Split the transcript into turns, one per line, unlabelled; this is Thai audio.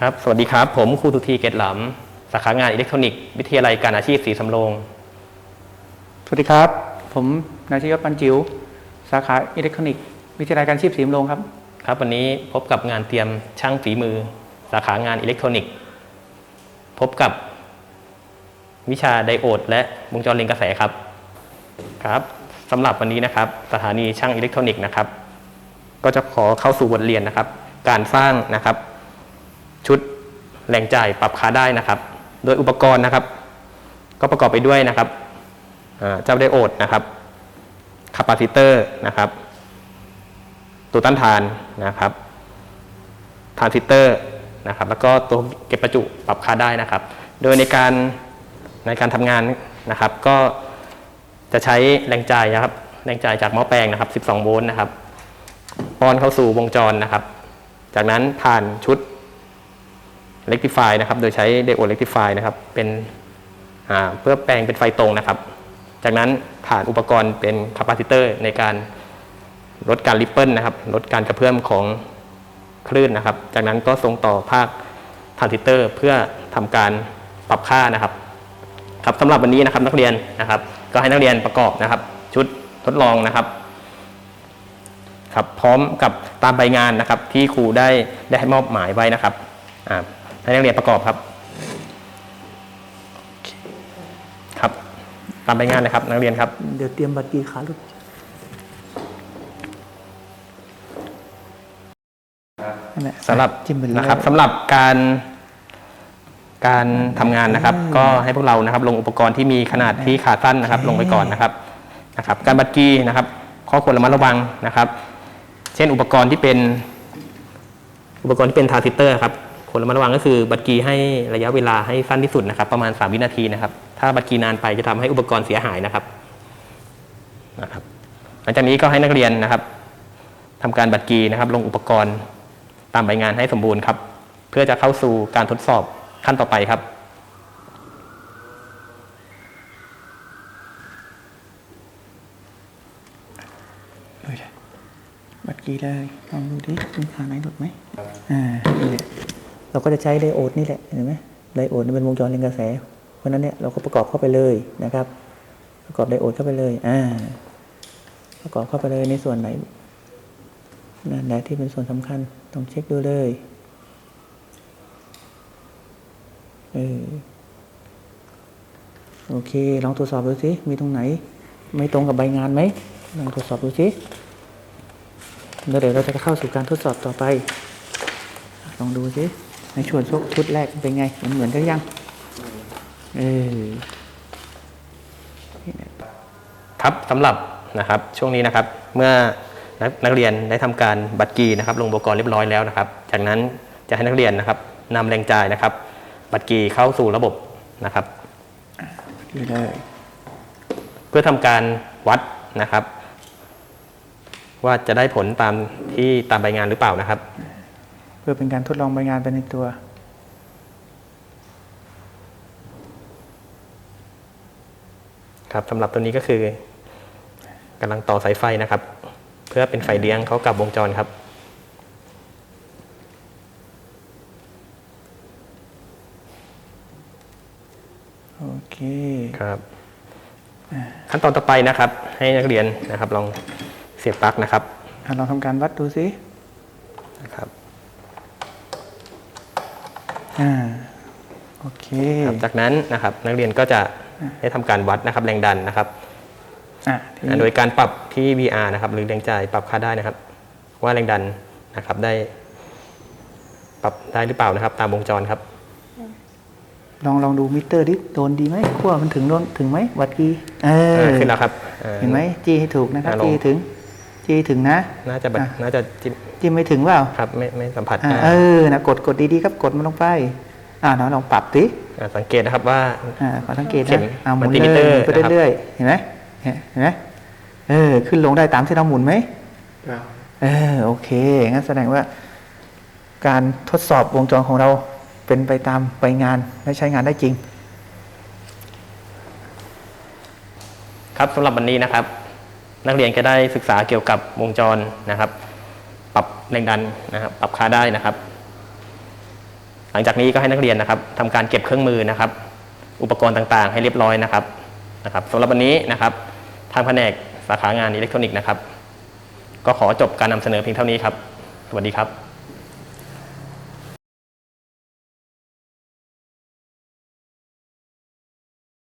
ครับ สวัสดีครับ ผมครูสุธีเกตหลำสาขางานอิเล็กทรอนิกส์วิทยาลัยการอาชีพศรีสำโรง
สวัสดีครับ ผมนายชยศปันจิ๋วสาขาอิเล็กทรอนิกส์วิทยาลัยการชีพศรีมโรงครับ
ครับ วันนี้พบกับงานเตรียมช่างฝีมือ สาขางานอิเล็กทรอนิกส์ พบกับวิชาไดโอด และวงจรเรียนกระแสครับ ครับสำหรับวันนี้นะครับ สถานีช่างอิเล็กทรอนิกส์นะครับ ก็จะขอเข้าสู่บทเรียนนะครับ การสร้างนะครับ ชุดแหล่งจ่ายปรับค่าได้นะครับ โดยอุปกรณ์นะครับ ก็ประกอบไปด้วยนะครับเจ้าไดโอดนะครับคาปาซิเตอร์นะครับ ตัวต้านทานนะครับทรานซิสเตอร์นะครับ แล้วก็ตัวเก็บประจุปรับค่าได้นะครับ โดยในการในการทำงานนะครับ ก็จะใช้แรงจ่ายนะครับ แรงจ่ายจากหม้อแปลงนะครับ 12 โวลต์นะครับป้อนเข้าสู่วงจรนะครับ จากนั้นผ่านชุด rectify นะครับ โดยใช้เดโอ rectify นะครับ เป็นเพื่อแปลงเป็นไฟตรงนะครับ จากนั้นผ่านอุปกรณ์เป็นคาปาซิเตอร์ในการลดการริปเปิลนะครับ ลดการกระเพื่อมของคลื่นนะครับ จากนั้นก็ส่งต่อภาคทรานซิสเตอร์เพื่อทำการปรับค่านะครับครับสำหรับวันนี้นะครับนักเรียนนะครับ ก็ให้นักเรียนประกอบนะครับ ชุดทดลองนะครับครับพร้อมกับตามใบงานนะครับที่ครูได้ได้ให้มอบหมายไว้นะครับ อ่าให้นักเรียนประกอบครับครับ ตามใบงานเลยครับ นักเรียนครับ
เดี๋ยวเตรียมบัตรกีขาลุดนั่นแหละ
สำหรับ
จิ้มไปเลย
นะครับสำหรับการการทำงานนะครับ ก็ให้พวกเรานะครับ ลงอุปกรณ์ที่มีขนาดที่ขาสั้นนะครับ ลงไปก่อนนะครับนะครับ การบัดกี้นะครับ ข้อควรระมัดระวังนะครับ เช่นอุปกรณ์ที่เป็น อุปกรณ์ที่เป็นทรานซิสเตอร์ครับ ควรระมัดระวังก็คือบัดกี้ให้ระยะเวลาให้สั้นที่สุดนะครับ ประมาณ 3 วินาทีนะครับ ถ้าบัดกี้นานไปจะทำให้อุปกรณ์เสียหายนะครับนะครับ หลังจากนี้ก็ให้นักเรียนนะครับทำการบัดกี้นะครับ ลงอุปกรณ์ตามใบงานให้สมบูรณ์ครับ เพื่อจะเข้าสู่การทดสอบขั้นต่อไปครับ
บัตรกีเลยลองดูดิมีขาไหนหลุดไหมอ่านี่แหละ เราก็จะใช้ไดโอดนี่แหละเห็นไหมไดโอดเป็นวงจรเรียนกระแส เพราะนั้นเนี่ยเราก็ประกอบเข้าไปเลยนะครับ ประกอบไดโอดเข้าไปเลยอ่าประกอบเข้าไปเลยในส่วนไหนนั่นแหละที่เป็นส่วนสำคัญต้องเช็คดูเลยเออโอเค ลองตรวจสอบดูสิมีตรงไหน ไม่ตรงกับใบงานไหมลองตรวจสอบดูสิเดี๋ยวเราจะเข้าสู่การทดสอบต่อไป ลองดูสิ ในช่วงชุดแรกเป็นไง มันเหมือนกันยัง เออ
ครับสำหรับนะครับช่วงนี้นะครับเมื่อนักนักเรียนได้ทำการบัตรกีนะครับลงอุปกรณ์เรียบร้อยแล้วนะครับ จากนั้นจะให้นักเรียนนะครับนำแรงจ่ายนะครับ บัตรกีเข้าสู่ระบบนะครับ
ดีเลย
เพื่อทำการวัดนะครับ ว่าจะได้ผลตามที่ตามใบงานหรือเปล่านะครับ
เพื่อเป็นการทดลองใบงานไปในตัว
ครับสำหรับตัวนี้ก็คือกำลังต่อสายไฟนะครับ เพื่อเป็นไฟเลี้ยงเข้ากับวงจรครับ
โอเค
ครับขั้นตอนต่อไปนะครับ ให้นักเรียนนะครับ ลองเสียบปลั๊กนะครับ
อะลองทำการวัดดูสิ
นะครับ
อ่าโอเค
ครับจากนั้นนะครับนักเรียนก็จะได้ทำการวัดนะครับแรงดันนะครับ
อะทีนี้
โดยการปรับที่ VR นะครับหรือแรงจ่ายปรับค่าได้นะครับ ว่าแรงดันนะครับได้ ปรับได้หรือเปล่านะครับ ตามวงจรครับ
ลองลองดูมิเตอร์ดิโดนดีไหมขั้วมันถึงโดนถึงไหมวัดกีเออ
อ่าขึ้นแล้วครับอ่า
เห็นไหมจีให้ถูกนะครับ
อ่าลอง
จีถึงจีถึงนะ
น่าจะแบบ
อะ
น่าจะจิ้ม
จีไม่ถึงเปล่า
ครับไม่ไม่สัมผัส
อ่า
ได้
เออนะกดกดดีๆครับกดมันลงไปอ่าเราลองปรับดิ
อ่าสังเกตนะครับว่า
อ่าขอสังเกต
เข็
นะ
ม
เอาหมุน
มัลติมิ
เล
เตอยร์
หมุนไป
นะครับ
เรื่อยๆเห็นไหมเห็นไหมเออ ขึ้นลงได้ตามที่เราหมุนไหมเออโอเคงั้นแสดงว่า การทดสอบวงจรของเราเป็นไปตามใบงานและใช้งานได้จริง
ครับสำหรับวันนี้นะครับ นักเรียนก็ได้ศึกษาเกี่ยวกับวงจรนะครับปรับ แรงดันนะครับปรับค่าได้นะครับ หลังจากนี้ก็ให้นักเรียนนะครับทำการเก็บเครื่องมือนะครับ อุปกรณ์ต่างๆ ให้เรียบร้อยนะครับนะครับสำหรับวันนี้นะครับทางแผนกสาขางานอิเล็กทรอนิกส์นะครับ ก็ขอจบการนำเสนอเพียงเท่านี้ครับ สวัสดีครับ